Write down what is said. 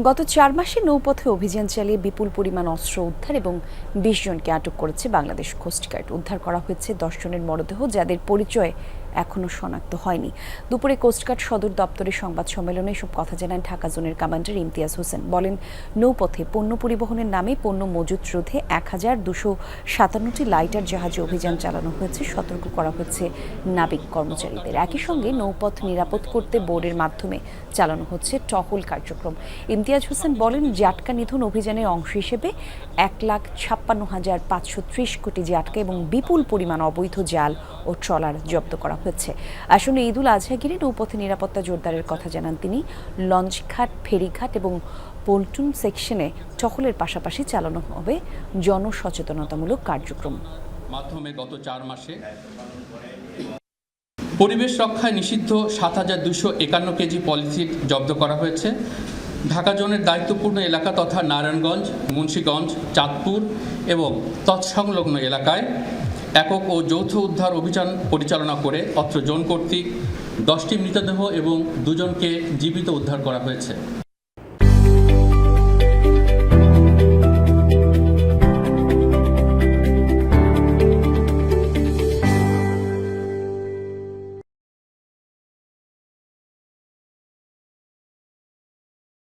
গত চার মাসে নৌপথে অভিযান চালিয়ে বিপুল পরিমাণ অস্ত্র উদ্ধার এবং বিশ জনকে আটক করেছে বাংলাদেশ কোস্টগার্ড উদ্ধার করা হয়েছে দশ জনের মরদেহ, যাদের পরিচয় এখনও শনাক্ত হয়নি। দুপুরে কোস্টগার্ড সদর দপ্তরের সংবাদ সম্মেলনে এসব কথা জানান ঢাকা জোনের কমান্ডার ইমতিয়াজ হোসেন। বলেন, নৌপথে পণ্য পরিবহনের নামে পণ্য মজুত রোধে এক হাজার দুশো সাতান্নটি লাইটার জাহাজে অভিযান চালানো হয়েছে, সতর্ক করা হয়েছে নাবিক কর্মচারীদের। একই সঙ্গে নৌপথ নিরাপদ করতে বোর্ডের মাধ্যমে চালানো হচ্ছে টহল কার্যক্রম। ইমতিয়াজ হোসেন বলেন, জাটকা নিধন অভিযানের অংশ হিসেবে এক লাখ ছাপ্পান্ন হাজার পাঁচশো ত্রিশ কোটি জাটকা এবং বিপুল পরিমাণ অবৈধ জাল ও ট্রলার জব্দ করা হয়েছে। আসলে ঈদুল আজহা ঘিরে নৌপথে নিরাপত্তা জোরদারের কথা জানান তিনি। লঞ্চঘাট, ফেরিঘাট এবং পল্টুন সেকশনে টহলের পাশাপাশি চালানো হবে জনসচেতনতামূলক কার্যক্রম। মাধ্যমে গত চার মাসে পরিবেশ রক্ষায় নিষিদ্ধ সাত হাজার দুশো একান্ন কেজি পলিথিন জব্দ করা হয়েছে। ঢাকা জোনের দায়িত্বপূর্ণ এলাকা তথা নারায়ণগঞ্জ, মুন্সীগঞ্জ, চাঁদপুর এবং তৎসংলগ্ন এলাকায় একক ও যৌথ উদ্ধার অভিযান পরিচালনা করে অত্র জোন কর্তৃক দশটি মৃতদেহ এবং দুজনকে জীবিত উদ্ধার করা হয়েছে।